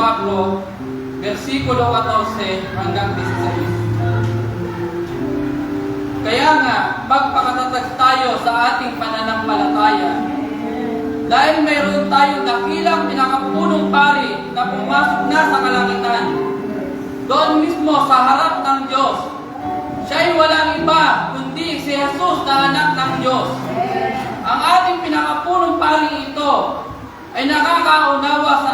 4, versikulo 14 hanggang 16. Kaya nga, magpakatatag tayo sa ating pananampalataya. Dahil mayroon tayong dakilang pinakapunong pari na pumasok na sa kalangitan. Doon mismo sa harap ng Diyos. Siya'y walang iba kundi si Jesus na anak ng Diyos. Ang ating pinakapunong pari ito ay nakakaunawa sa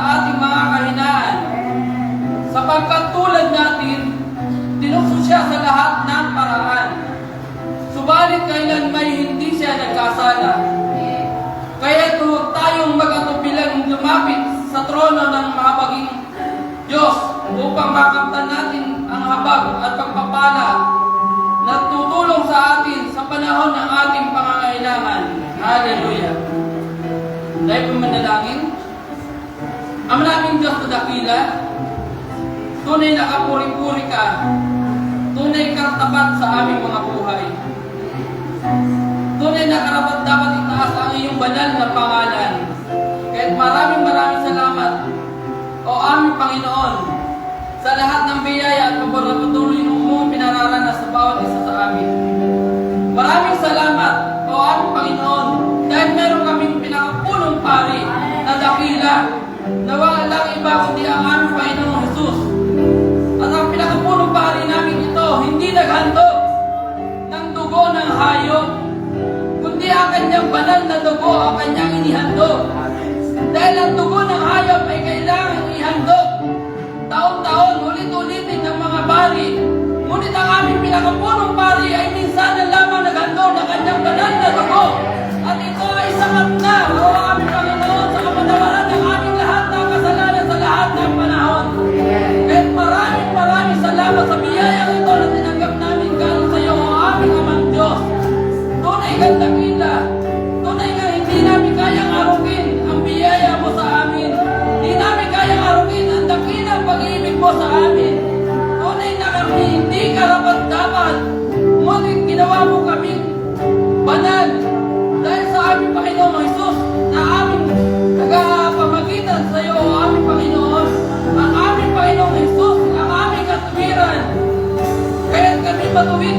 siya sa lahat ng paraan. Subalit kailan may hindi siya nagkasala. Kaya huwag tayong mag-atubilang lumapit sa trono ng mahabaging Diyos upang makamtan natin ang habag at pagpapala na tutulong sa atin sa panahon ng ating pangangailangan. Hallelujah. Dahil po manalangin, ang naming Diyos na dakila, tunay na kapuri-puri ka, tunay kang tapat sa aming mga buhay. Tunay na karapat dapat itaas ang iyong banal na pangalan. Kahit maraming maraming salamat, o aming Panginoon, sa lahat ng biyaya at pabor na patuloy pinararanas sa bawat isa sa banal na dugo ang kanyang inihandog. Dahil ang dugo ng hayop ay kailangan ihandog. Taon-taon, ulit-ulitin ng mga pari. Ngunit ang aming pinakapunong pari ay minsan na lamang naghandog ng kanyang banal na dugo. At ito ay sapat na, o aming sa amin. Tunay na kami hindi karapat dapat. Ngunit ginawa mo kaming banal. Dahil sa aming Panginoong Jesus na aming nagpamagitan sa iyo, o aming Panginoon. Ang aming Panginoong Jesus, ang aming katuwiran. Kaya kami matuwid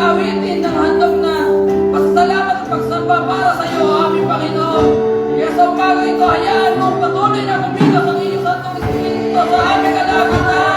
awitin ng handog na pasasalamat at pagsamba para sa iyo, aming Panginoon. Kaya sa umaga ito, hayaan mo patuloy na kumilos ang iyong santong espiritu sa aming kalaban